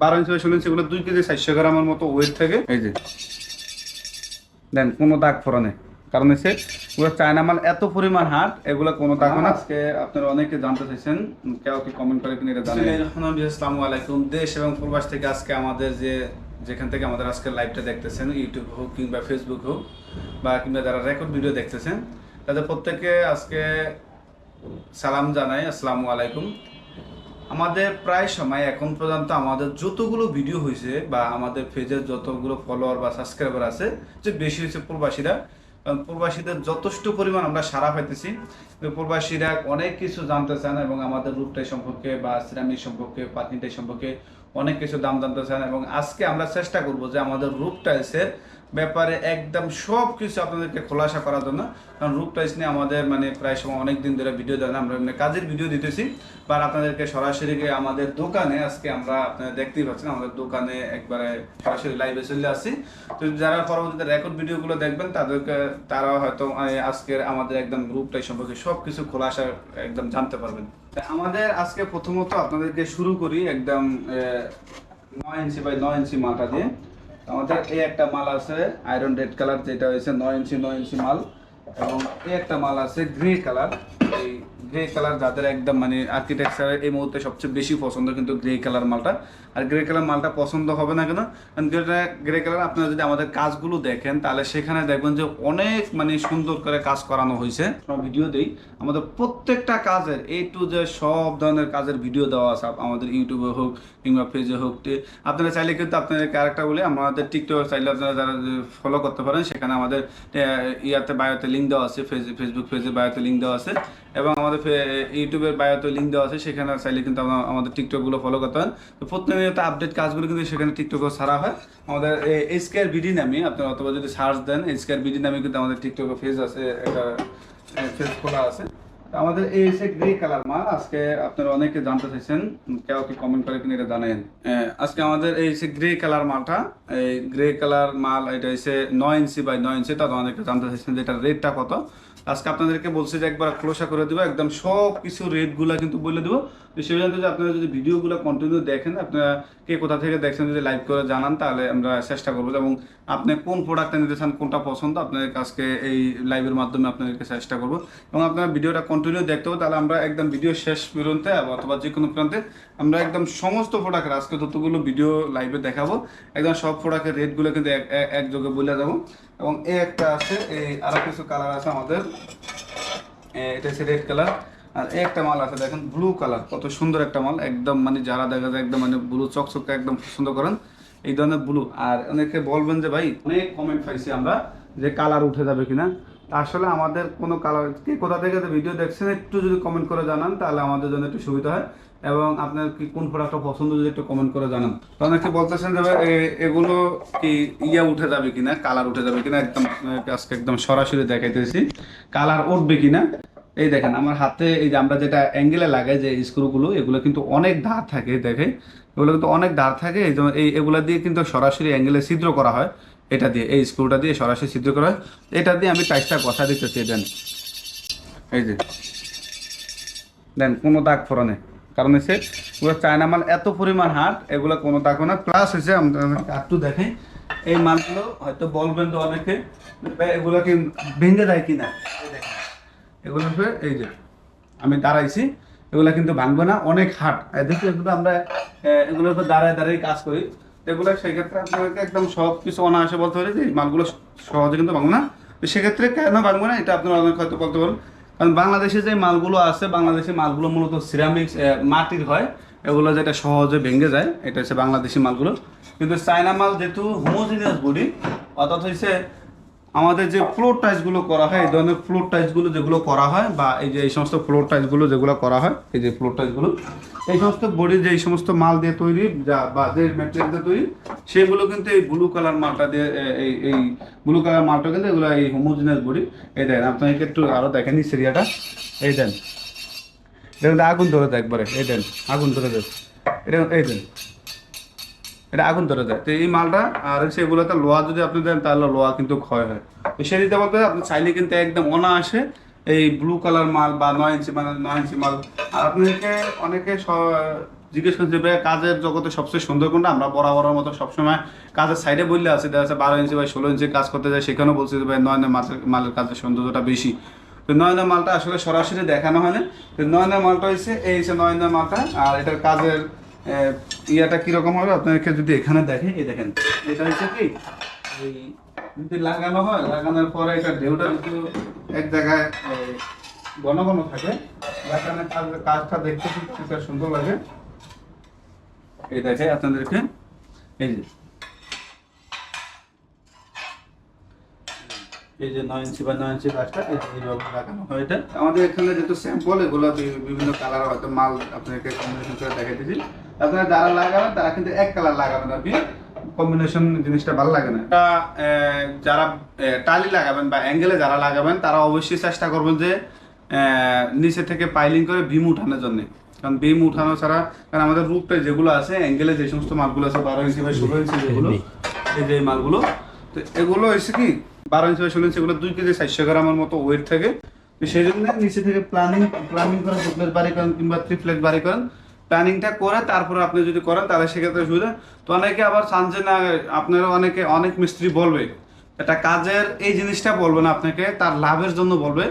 বারো ইঞ্চি বা ষোলো ইঞ্চি এগুলো দুই কেজি চারশো গ্রামের মতো ওয়েট থাকে। এই যে। দেন কোনো দাগ ফোরানে কারণ হচ্ছে ওগুলো চায়না মাল এত পরিমাণ হাট এগুলো কোনো দাগ না। আজকে আপনারা অনেকে জানতে চাইছেন কেউ কি কমেন্ট করে কিনে এটা জানেন। আসসালামু আলাইকুম। দেশ এবং প্রবাস থেকে আজকে আমাদের যে যেখান থেকে আমাদের আজকে লাইভটা দেখতেছেন ইউটিউব হোক কিংবা ফেসবুক হোক বা কিংবা যারা রেকর্ড ভিডিও দেখতেছেন তাদের প্রত্যেককে আজকে সালাম জানাই। আসসালামু আলাইকুম। আমাদের প্রায় সময় এখন পর্যন্ত আমাদের যতগুলো ভিডিও হয়েছে বা আমাদের পেজের যতগুলো ফলোয়ার বা সাবস্ক্রাইবার আছে, যে বেশি হয়েছে প্রবাসীরা, কারণ প্রবাসীদের যথেষ্ট পরিমাণ আমরা সারা পাইতেছি। প্রবাসীরা অনেক কিছু জানতে চান এবং আমাদের রূপটাই সম্পর্কে বা সিরামিক সম্পর্কে, পাতনিটাই সম্পর্কে অনেক কিছু দাম জানতে চান এবং আজকে আমরা চেষ্টা করব যে আমাদের রূপ টাইলসের ব্যাপারে একদম সব কিছু আপনাদেরকে খোলাসা করার জন্য। কারণ রূপ টাইলস নিয়ে আমাদের মানে প্রায় সময় অনেক দিন ধরে ভিডিও দেন আমরা এমনি কাজের ভিডিও দিতেছি। বা আপনাদেরকে সরাসরি গিয়ে আমাদের দোকানে আজকে আমরা আপনারা দেখতেই পাচ্ছেন, আমাদের দোকানে একবারে সরাসরি লাইভে চলে আসছি। তো যারা পরবর্তীতে রেকর্ড ভিডিওগুলো দেখবেন, তাদেরকে তারা হয়তো আজকের আমাদের একদম রূপটাই সম্পর্কে সব কিছু খোলাসা একদম জানতে পারবেন। আমাদের আজকে প্রথমত আপনাদেরকে শুরু করি একদম নয় ইঞ্চি বাই নয় ইঞ্চি মালটা দিয়ে। আমাদের এই একটা মাল আছে আয়রন রেড কালার যেটা হয়েছে নয় ইঞ্চি নয় ইঞ্চি মাল। এবং এই একটা মাল আছে গ্রে কালার এই গ্রে কালার যাদের একদম মানে আর্কিটেকচারের এই মুহূর্তে সবচেয়ে বেশি পছন্দ কিন্তু গ্রে কালার মালটা। আর গ্রে কালার মালটা পছন্দ হবে না কেন? গ্রে কালার আপনারা যদি আমাদের কাজগুলো দেখেন, তাহলে সেখানে দেখবেন যে অনেক মানে সুন্দর করে কাজ করানো হয়েছে। ভিডিও দেই। আমাদের প্রত্যেকটা কাজের এ টু যে সব ধরনের কাজের ভিডিও দেওয়া আছে আমাদের ইউটিউবে হোক কিংবা পেজে হোক। আপনারা চাইলে কিন্তু আপনাদের ক্যারেক্টার বলে আমাদের টিকটক চাইলে আপনারা যারা ফলো করতে পারেন, সেখানে আমাদের ইয়াতে বায়োতে লিঙ্ক দেওয়া আছে ফেস- ফেসবুক পেজে বায়োতে লিঙ্ক দেওয়া আছে। এবং আমাদের ইউটিউবের বায়োতে লিঙ্ক দেওয়া আছে, সেখানে চাইলে কিন্তু আমাদের টিকটকগুলো ফলো করতে পারেন। তো প্রতিনিয়ত আপডেট কাজগুলো কিন্তু সেখানে টিকটকও ছাড়া হয়। আমাদের এসকেআর বিডি নামে আপনার অথবা যদি সার্চ দেন এসকেআর বিডি নামে কিন্তু আমাদের টিকটকে ফেজ আছে, একটা ফেজ খোলা আছে। আমাদের এই এসে গ্রে কালার মাল, আজকে আপনারা অনেকে জানতে চাইছেন, কেউ কি কমেন্ট করে কিনা এটা জানেন। আজকে আমাদের এই এসে গ্রে কালার মালটা, এই গ্রে কালার মাল, এটা এসে নয় ইঞ্চি বাই নয় ইঞ্চি তাদের অনেকে জানতে চাইছেন যে এটার রেটটা কত। আজকে আপনাদেরকে বলছি যে একবার ক্লোসা করে দিব, একদম সব কিছু রেটগুলো কিন্তু বলে দেবো। তো সেই জন্য আপনারা যদি ভিডিওগুলো কন্টিনিউ দেখেন, আপনারা কে কোথা থেকে দেখছেন যদি লাইভ করে জানান, তাহলে আমরা চেষ্টা করব এবং আপনি কোন প্রোডাক্টটা নিতে চান, কোনটা পছন্দ আপনাদের কাছকে এই লাইভের মাধ্যমে আপনাদেরকে চেষ্টা করব। এবং আপনারা ভিডিওটা কন্টিনিউ দেখতে হবে, তাহলে আমরা একদম ভিডিও শেষ পর্যন্ত অথবা যে কোনো প্রান্তে আমরা একদম সমস্ত প্রোডাক্টের আজকে যতগুলো ভিডিও লাইভে দেখাবো, একদম সব প্রোডাক্টের রেটগুলো কিন্তু এক, এক- একযোগে বলে দেবো এবং এই একটা আছে, এই আরও কিছু কালার আছে আমাদের। এটা হচ্ছে রেড কালার আর একটা মাল আছে, দেখেন ব্লু কালার কত সুন্দর একটা মাল, একদম মানে যারা দেখা যায় একদম মানে ব্লু চকচকে একদম পছন্দ করেন, এই ধরনের ব্লু আর অনেকে বলবেন যে, ভাই, অনেক কমেন্ট পাইছি আমরা যে কালার উঠে যাবে কিনা। আসলে আমাদের কোনো কালার কে কোথা থেকে ভিডিও দেখছেন, একটু যদি কমেন্ট করে জানান, তাহলে আমাদের জন্য একটু সুবিধা হয়। এবং আপনার কি কোন প্রোডাক্টটা পছন্দ, যদি একটু কমেন্ট করে জানান। অনেকে বলতেছেন যে এগুলো কি ইয়া উঠে যাবে কিনা কালার উঠে যাবে কিনা? একদম আজকে একদম সরাসরি দেখাইতেছি কালার উঠবে কিনা। এই দেখেন, আমার হাতে এই যে আমরা যেটা অ্যাঙ্গেলে লাগাই যে স্ক্রুগুলো এগুলো কিন্তু অনেক ধার থাকে দেখে এগুলো কিন্তু অনেক ধার থাকে, এই যেমন এই, এগুলা দিয়ে কিন্তু সরাসরি অ্যাঙ্গেলে ছিদ্র করা হয়, এটা দিয়ে, এই স্ক্রুটা দিয়ে সরাসরি ছিদ্র করা হয়। এটা দিয়ে আমি টাইসটা কথা দিতে দিতেছি দেন। এই যে, দেন, কোনো দাগ ফোরানে কারণ হচ্ছে ওগুলো চায়না মাল এত পরিমাণ হাট এগুলো কোনো দাগ না প্লাস আমরা একটু দেখে এই মালগুলো হয়তো বলবেন তো অনেকে এগুলো কি ভেঙে যায় কিনা দেখেন। এগুলো এই যে, আমি দাঁড়াইছি, এগুলো কিন্তু ভাঙবে না, অনেক হাট দেখি এগুলো আমরা এগুলোর উপর দাঁড়ায় দাঁড়িয়ে কাজ করি। এগুলো সেক্ষেত্রে আপনাকে একদম সব কিছু অনায়াসে বলতে পারি যে মালগুলো সহজে কিন্তু ভাঙবে না। সেক্ষেত্রে কেন ভাঙবে না, এটা আপনারা অনেক হয়তো বলতে পারেন কারণ বাংলাদেশে যে মালগুলো আছে, বাংলাদেশে মালগুলো মূলত সিরামিক্স মাটির হয়। এগুলো যেটা সহজে ভেঙে যায়, এটা হচ্ছে বাংলাদেশি মালগুলো। কিন্তু চায়না মাল যেহেতু হোমোজিনিয়াস বডি অর্থাৎ হচ্ছে আমাদের যে ফ্লোর টাইলসগুলো করা হয়, এই ধরনের ফ্লোর টাইলসগুলো যেগুলো করা হয় বা এই যে এই সমস্ত ফ্লোর টাইলসগুলো যেগুলো করা হয়, এই যে ফ্লোর টাইলসগুলো এই সমস্ত বডি যে এই সমস্ত মাল দিয়ে তৈরি যা বা যে ম্যাটেরিয়াল দিয়ে তৈরি, সেগুলো কিন্তু এই ব্লু কালার মালটা দিয়ে এই এই ব্লু কালার মালটা কিন্তু এগুলো এই হোমোজিনিয়াস বডি। এই দেন, আপনাকে একটু আরও দেখেন সিরিয়াটা। এই দেন। এটা আগুন ধরে দেয় একবারে, এই দেন, আগুন ধরে দেয়। এটা, এই দেন। এটা আগুন ধরে যায় তো এই মালটা, আর হচ্ছে এগুলোতে লোহা যদি আপনি দেন, তাহলে লোহা কিন্তু ক্ষয় হয়। তো সেই দিতে বলতে আপনি চাইলে কিন্তু একদম অনায়াসে এই ব্লু কালার মাল বা নয় ইঞ্চি মানে নয় ইঞ্চি মাল, আর আপনাকে অনেকে জিজ্ঞেস করছি ভাই কাজের জগতে সবচেয়ে সুন্দর কোনটা? আমরা বরাবরের মতো সবসময় কাজের সাইডে বললে আছে, দেখা যাচ্ছে বারো ইঞ্চি বা ষোলো ইঞ্চি কাজ করতে যায় সেখানেও বলছি যে ভাই নয়নের মাছের মালের কাজের সৌন্দর্যটা বেশি। তো নয়নের মালটা আসলে সরাসরি দেখানো হয় না। তো নয়নের মালটা হচ্ছে এই হচ্ছে নয়নের মালটা, আর এটার কাজের ইয়াটা কীরকম হবে? আপনাদেরকে যদি এখানে দেখে, এই দেখেন, এটা হচ্ছে কি? এই, যদি লাগানো হয়, লাগানোর পরে এটা ঢেউটা যদি এক জায়গায় ঘন ঘন থাকে। লাগানোর কাজ- কাজটা দেখতে খুব সুন্দর লাগে। এই দেখে আপনাদেরকে, এই যে এই যে নয় ইঞ্চি বা নয় ইঞ্চি গাছটা এই এইভাবে লাগানো হয় এটা আমাদের এখানে যেহেতু স্যাম্পল এগুলো বিভিন্ন কালার হয়তো মাল আপনাকে কম্বিনেশন করে দেখাই দিচ্ছি আপনারা যারা লাগাবেন তারা কিন্তু এক কালার লাগাবেন আপনি কম্বিনেশন জিনিসটা ভালো লাগে না। এটা, যারা টালি লাগাবেন বা অ্যাঙ্গেলে যারা লাগাবেন তারা অবশ্যই চেষ্টা করবেন যে নিচে থেকে পাইলিং করে বিম উঠানোর জন্য। কারণ বিম উঠানো ছাড়া কারণ আমাদের রূপটা যেগুলো আছে অ্যাঙ্গেলে যে সমস্ত মালগুলো আছে বারো ইঞ্চি বা ষোলো ইঞ্চি যেগুলো এই যে। মালগুলো তো এগুলো হচ্ছে কি বারো ইঞ্চি বা ষোলো ইঞ্চি এগুলো দুই কেজি চারশো গ্রামের মতো ওয়েট থাকে। তো সেই জন্য নিচে থেকে প্ল্যানিং প্ল্যানিং করে দু প্লেট বাড়ি করেন কিংবা থ্রি প্লেট বাড়ি করেন। প্ল্যানিংটা করে তারপরে আপনি যদি করেন তাহলে সেক্ষেত্রে সুবিধা। তো অনেকে আবার চান না, আপনারা অনেকে অনেক মিস্ত্রি বলবে। এটা কাজের এই জিনিসটা বলবে না আপনাকে, তার লাভের জন্য বলবে।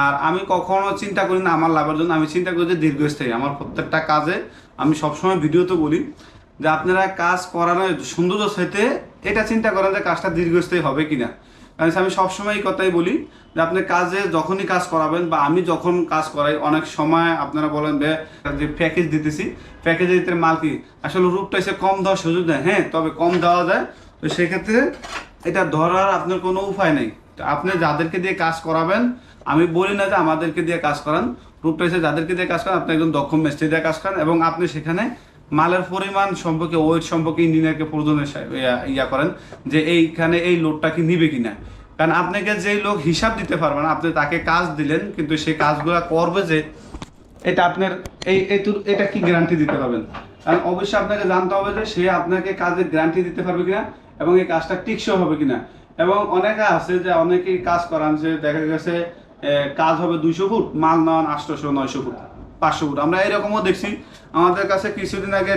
আর আমি কখনো চিন্তা করি না আমার লাভের জন্য, আমি চিন্তা করি যে দীর্ঘস্থায়ী। আমার প্রত্যেকটা কাজে আমি সবসময় ভিডিওতে বলি। যে আপনারা কাজ করানোর সৌন্দর্য সাথে এটা চিন্তা করেন যে কাজটা দীর্ঘস্থায়ী হবে কিনা। কারণ আমি সবসময় এই কথাই বলি যে আপনি কাজে যখনই কাজ করাবেন বা আমি যখন কাজ করাই, অনেক সময় আপনারা বলেন যে যে প্যাকেজ দিতেছি প্যাকেজে দিতে মাল কি? আসলে রূপটা এসে কম দেওয়ার সুযোগ দেয়। হ্যাঁ তবে কম দেওয়া যায়। তো সেক্ষেত্রে এটা ধরার আপনার কোনো উপায় নেই। তো আপনি যাদেরকে দিয়ে কাজ করাবেন, আমি বলি না যে আমাদেরকে দিয়ে কাজ করান। রূপটা এসে যাদেরকে দিয়ে কাজ করান, আপনি একজন দক্ষ মিস্ত্রি দিয়ে কাজ করান এবং আপনি সেখানে মালের পরিমাণ সম্পর্কে ওয়েট সম্পর্কে ইঞ্জিনিয়ারকে প্রয়োজনে ইয়া করেন যে এইখানে এই লোডটা কি নিবে কিনা। কারণ আপনাকে যেই লোক হিসাব দিতে পারবে না, আপনি তাকে কাজ দিলেন, কিন্তু সেই কাজগুলো করবে যে এটা আপনার এই এটা কি গ্যারান্টি দিতে পারবেন? কারণ অবশ্যই আপনাকে জানতে হবে যে সে আপনাকে কাজের গ্যারান্টি দিতে পারবে কিনা এবং এই কাজটা টিকসই হবে কিনা। এবং অনেকে আছে যে অনেকেই কাজ করান যে দেখা গেছে কাজ হবে দুইশো ফুট, মাল নেওয়ান আটশোশো নয়শো ফুট। পাঁচশো ফুট আমরা এরকমও দেখছি। আমাদের কাছে কিছুদিন আগে